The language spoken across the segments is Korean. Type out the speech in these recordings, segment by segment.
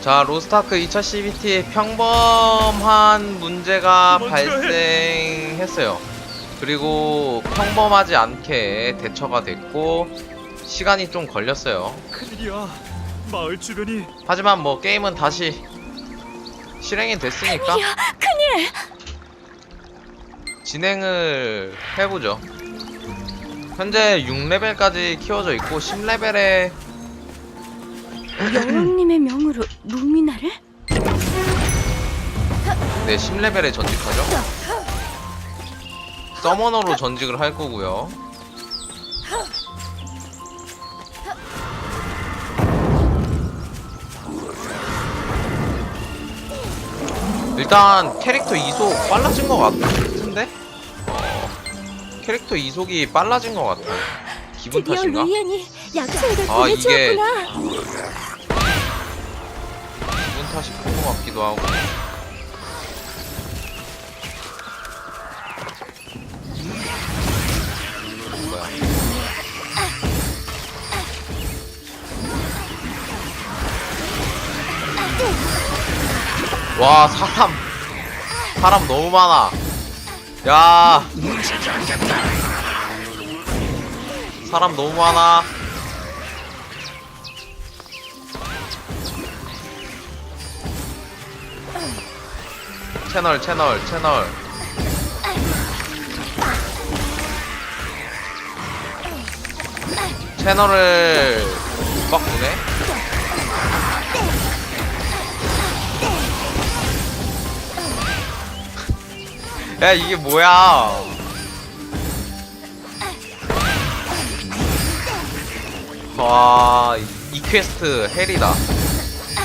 자, 로스타크 2차 CBT 평범한 문제가 발생했어요. 그리고 평범하지 않게 대처가 됐고 시간이 좀 걸렸어요. 큰일이야. 마을 주변이 하지만 뭐 게임은 다시 실행이 됐으니까 야, 큰일! 진행을 해보죠. 현재 6레벨까지 키워져 있고 10레벨에 여왕님의 명으로 루미나를? 네 10레벨에 전직하죠. 서머너로 전직을 할 거고요. 일단 캐릭터 이속 빨라진 것 같은데? 어, 캐릭터 이속이 빨라진 것 같아. 기분 드디어 탓인가? 약속을 아, 보내주었구나. 탓이 큰 것 같기도 하고. 와 사람 사람 너무 많아. 야 사람 너무 많아. 채널 채널 채널. 채널을 꽉 두네. 야 이게 뭐야? 와이 이 퀘스트 헬이다.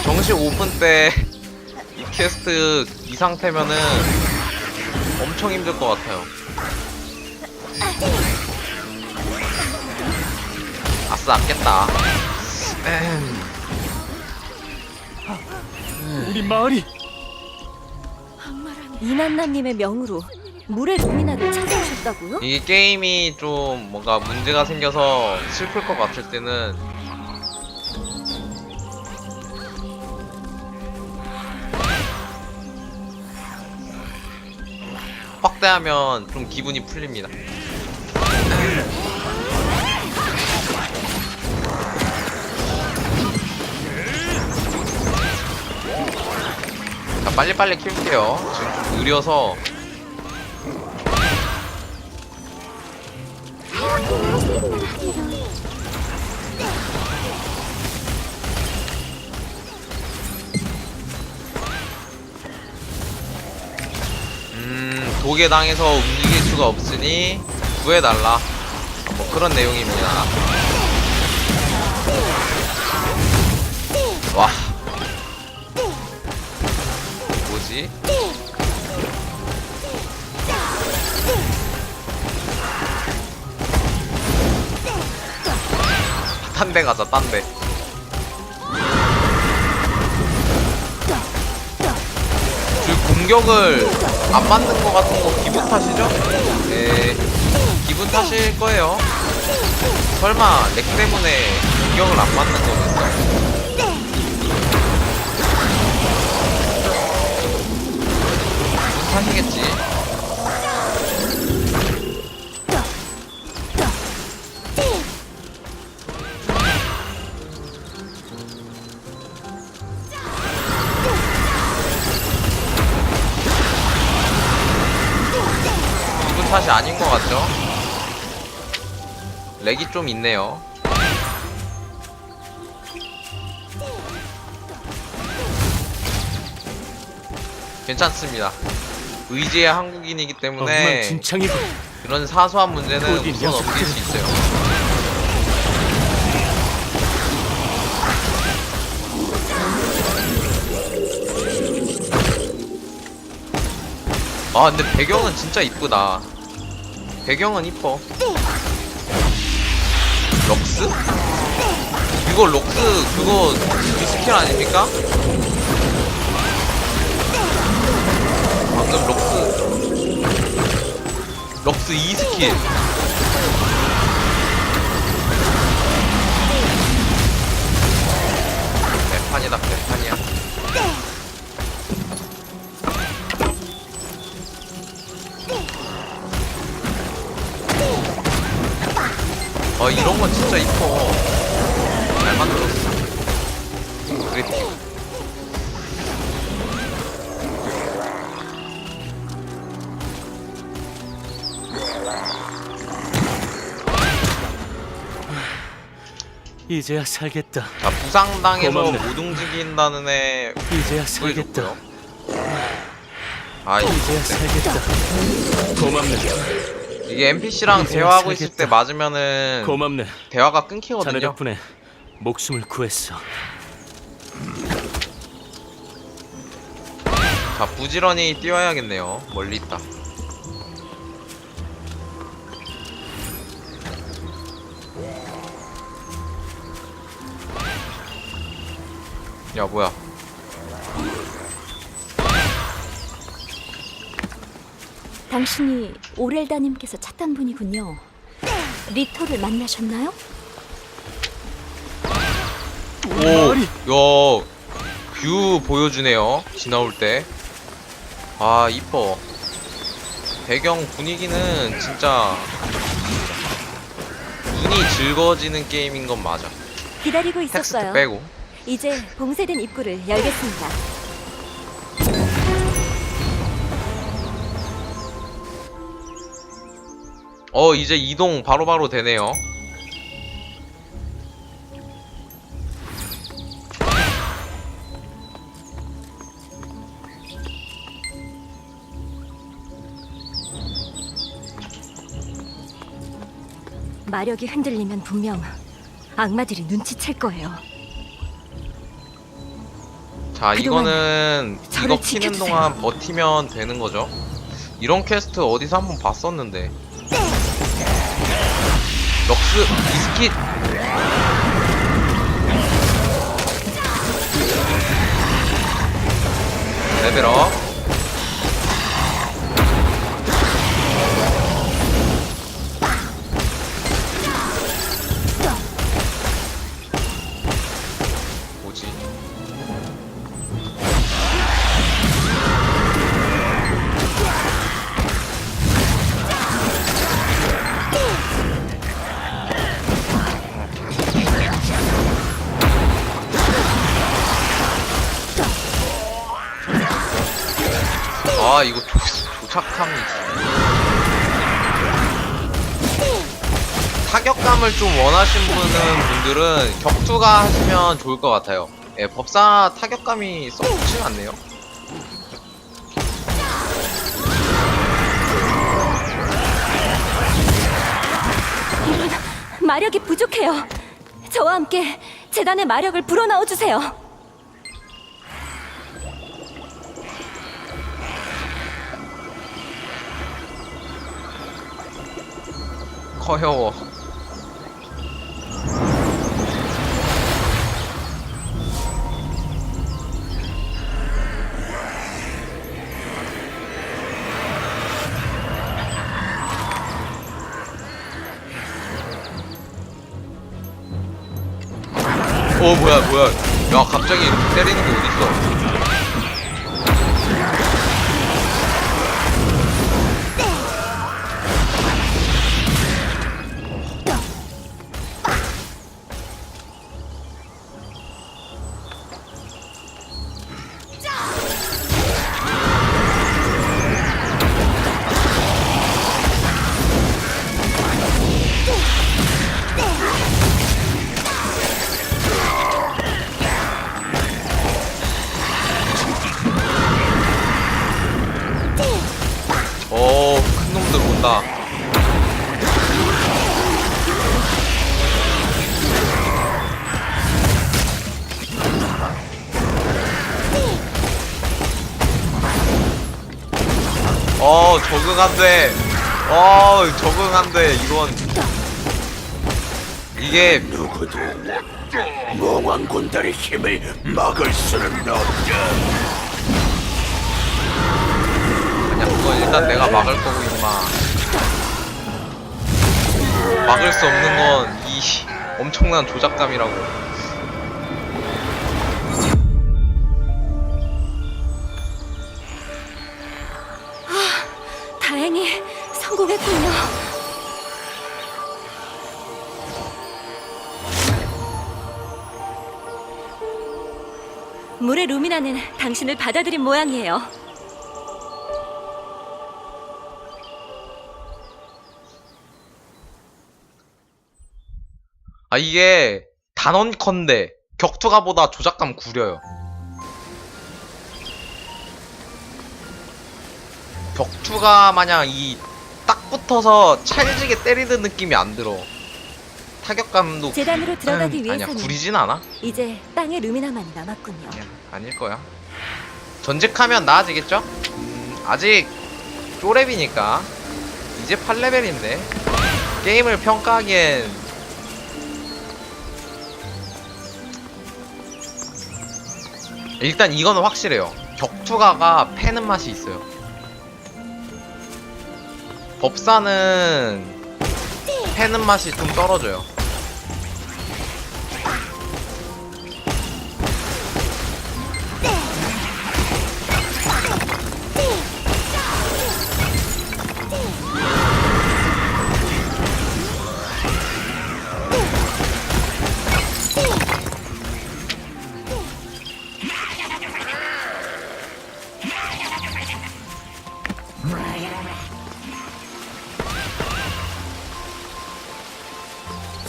정식 오픈 때 이 퀘스트 이 상태면은 엄청 힘들 것 같아요. 아싸, 깼다. 에헴, 우리 마을이 이난나님의 명으로 물의 루미나를 찾아오셨다고요? 이 게임이 좀 뭔가 문제가 생겨서 슬플 것 같을 때는 확대하면 좀 기분이 풀립니다. 자, 빨리빨리 키울게요. 지금 좀 느려서 음, 독에 당해서 움직일 수가 없으니 구해달라. 뭐 그런 내용입니다. 와. 뭐지? 딴 데 가자, 딴 데. 공격을 안 맞는 것 같은 거 기분 탓이죠? 네, 기분 탓일 거예요. 설마 렉 때문에 공격을 안 맞는? 기분 탓이겠지. 탓이 아닌 것 같죠? 렉이 좀 있네요. 괜찮습니다. 의지의 한국인이기 때문에 엉망진창이고 그런 사소한 문제는 우선 넘길 수 있어요. 아 근데 배경은 진짜 이쁘다. 배경은 이뻐. 럭스? 이거 럭스 그거 비스킬 아닙니까? 방금 럭스 럭스 2스킬 진짜 이뻐. 잘 만들었어. 그래픽. 이제야 살겠다. 자, 부상당해서 고맙네. 못 움직인다는 애 이제야 살겠다. 보여줬고요. 아, 이거 이제야 살겠다. 고맙네. 이게 NPC랑 대화하고 있을. 때 맞으면은 고맙네. 대화가 자네 끊기거든요. 덕분에 목숨을 구했어. 자, 부지런히 뛰어야겠네요. 멀리 있다. 야, 뭐야. 당신이 오렐다님께서 찾던 분이군요. 리토를 만나셨나요? 오, 야, 뷰 보여주네요. 지나올 때. 아, 이뻐. 배경 분위기는 진짜 눈이 즐거워지는 게임인 건 맞아. 기다리고 텍스트 있었어요. 빼고. 이제 봉쇄된 입구를 열겠습니다. 어, 이제 이동 바로 바로 되네요. 마력이 흔들리면 분명 악마들이 눈치챌 거예요. 자, 이거는 이거 키는 지켜주세요. 동안 버티면 되는 거죠. 이런 퀘스트 어디서 한번 봤었는데. 럭스 비스킷. 레벨업. 타격감을 좀 원하신 분은 분들은 격투가 하시면 좋을 것 같아요 예, 법사 타격감이 썩 좋진 않네요 마력이 부족해요. 저와 함께 재단의 마력을 불어넣어 주세요. 커여워 어 뭐야 뭐야. 야 갑자기 때리는 게 어딨어 적응 안 돼. 어, 적응 안 돼. 이건. 이게 누구도 몽환군단의 힘을 막을 수는 없다. 그냥 그건 일단 내가 막을 거고 임마 막을 수 없는 건 이 엄청난 조작감이라고 루미나는 당신을 받아들인 모양이에요. 아 이게 단언컨대 격투가보다 조작감 구려요. 격투가 마냥 이 딱 붙어서 찰지게 때리는 느낌이 안 들어. 타격감도 재단으로 들어가기 음, 아니야 위해서는 구리진 않아? 이제 땅의 루미나만 남았군요. 아니야 아닐 거야. 전직하면 나아지겠죠? 음, 아직 쪼렙이니까 이제 8레벨인데 게임을 평가하기엔 일단 이거는 확실해요. 격투가가 패는 맛이 있어요. 법사는 패는 맛이 좀 떨어져요.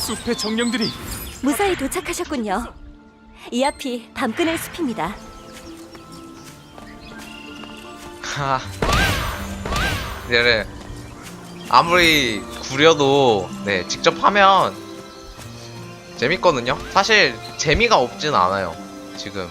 숲의 정령들이 무사히 도착하셨군요. 이 앞이 밤그늘 숲입니다. 하. 네, 아무리 구려도 네 직접 하면 재밌거든요. 사실 재미가 없진 않아요. 지금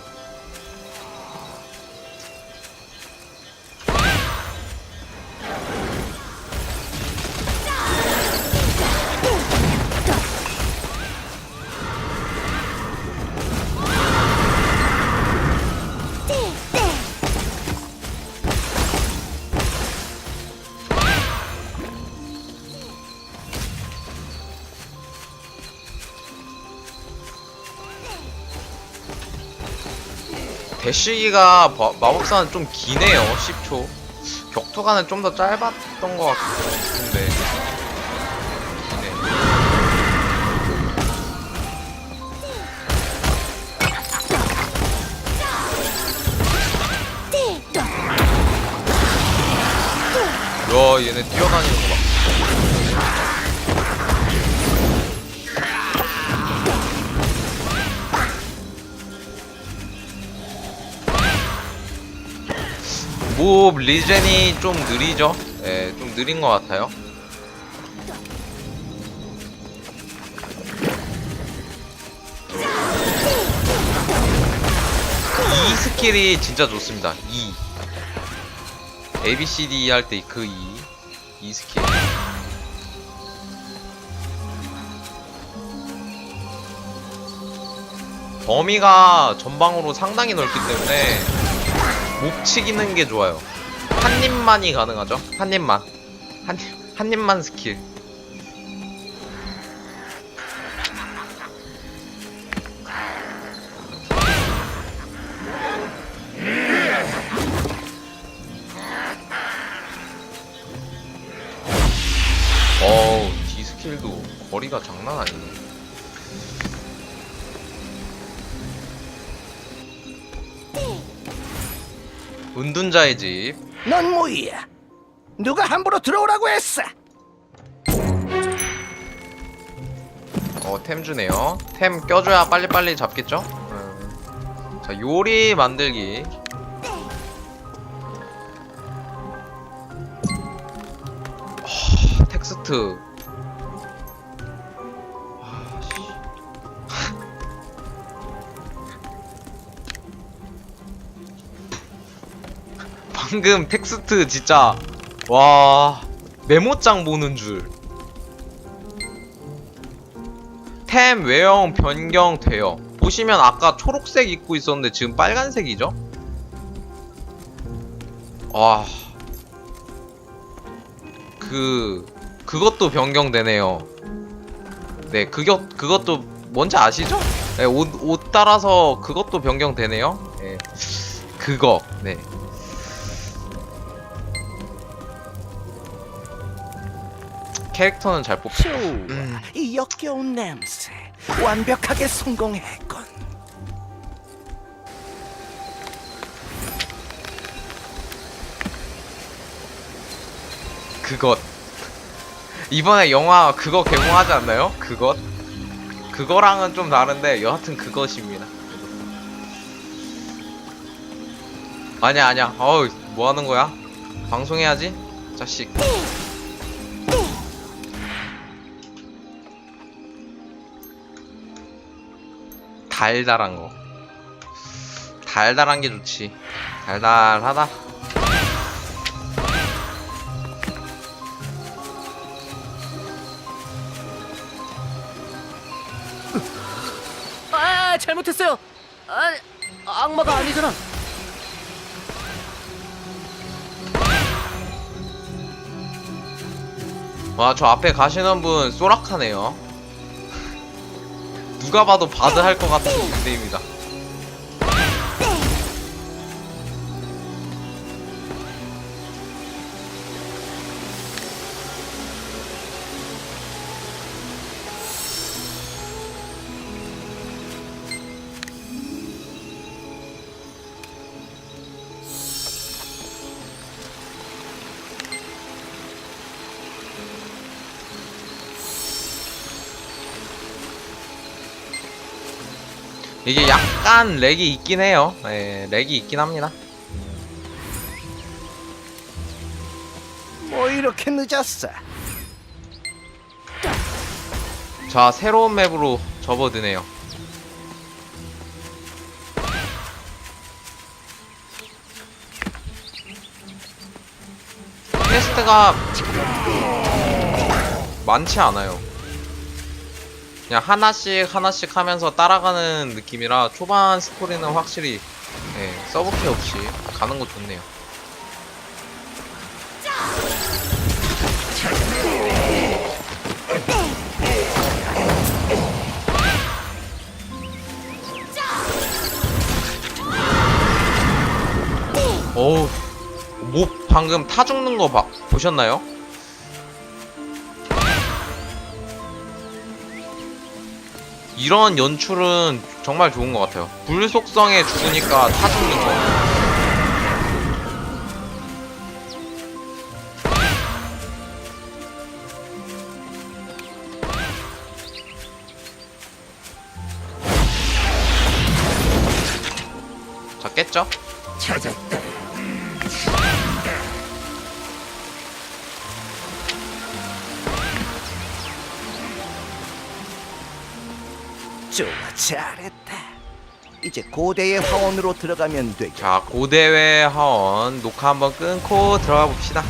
대시기가 마- 마법사는 좀 기네요. 10초. 격투가는 좀 더 짧았던 것 같은데. 네. 야, 얘네 뛰어다니는 거 뭐 리젠이 좀 느리죠? 예, 좀 느린 것 같아요. 이 스킬이 진짜 좋습니다. 이 A B C D 할 때 그 이, 이 스킬. 범위가 전방으로 상당히 넓기 때문에 못 치기는 게 좋아요. 한 입만이 가능하죠? 한 입만. 한, 입- 한 입만 스킬. 어우, D 스킬도 거리가 장난 아니네. 은둔자의 집. 넌 뭐야? 누가 함부로 들어오라고 했어? 어, 템 주네요. 템 껴줘야 빨리빨리 잡겠죠? 음. 자, 요리 만들기. 하, 텍스트. 방금 텍스트 진짜 와 메모장 보는 줄. 템 외형 변경돼요. 보시면 아까 초록색 입고 있었는데 지금 빨간색이죠? 와. 그 그것도 변경되네요. 네, 그것 그것도 뭔지 아시죠? 네, 옷, 옷 따라서 그것도 변경되네요. 네. 그거. 네. 캐릭터는 잘 뽑혀. 음. 이 역겨운 냄새 완벽하게 성공했군. 그것 이번에 영화 그거 개봉하지 않나요? 그것 그거랑은 좀 다른데 여하튼 그것입니다. 아니야 아니야. 어우 뭐 하는 거야? 방송해야지. 자식. 달달한 거 달달한 게 좋지 달달하다 아, 잘못했어요. 아, 악마가 아니잖아. 와 저 앞에 가시는 분 소락하네요 누가 봐도 바드 할 것 같은 닉네임이다 이게 약간 렉이 있긴 해요. 네 렉이 있긴 합니다. 뭐 이렇게 늦었어? 자 새로운 맵으로 접어드네요. 퀘스트가 많지 않아요 그냥 하나씩 하나씩 하면서 따라가는 느낌이라 초반 스토리는 확실히 예, 서브캐 없이 가는 거 좋네요 어우 뭐 방금 타 죽는 거 봐, 보셨나요? 이런 연출은 정말 좋은 것 같아요 불 속성에 죽으니까 타 죽는 거 자, 깼죠? 찾았다. 좋아, 잘했다. 이제 고대의 화원으로 들어가면 되겠. 자, 고대회 하원 녹화 한번 끊고 들어가 봅시다.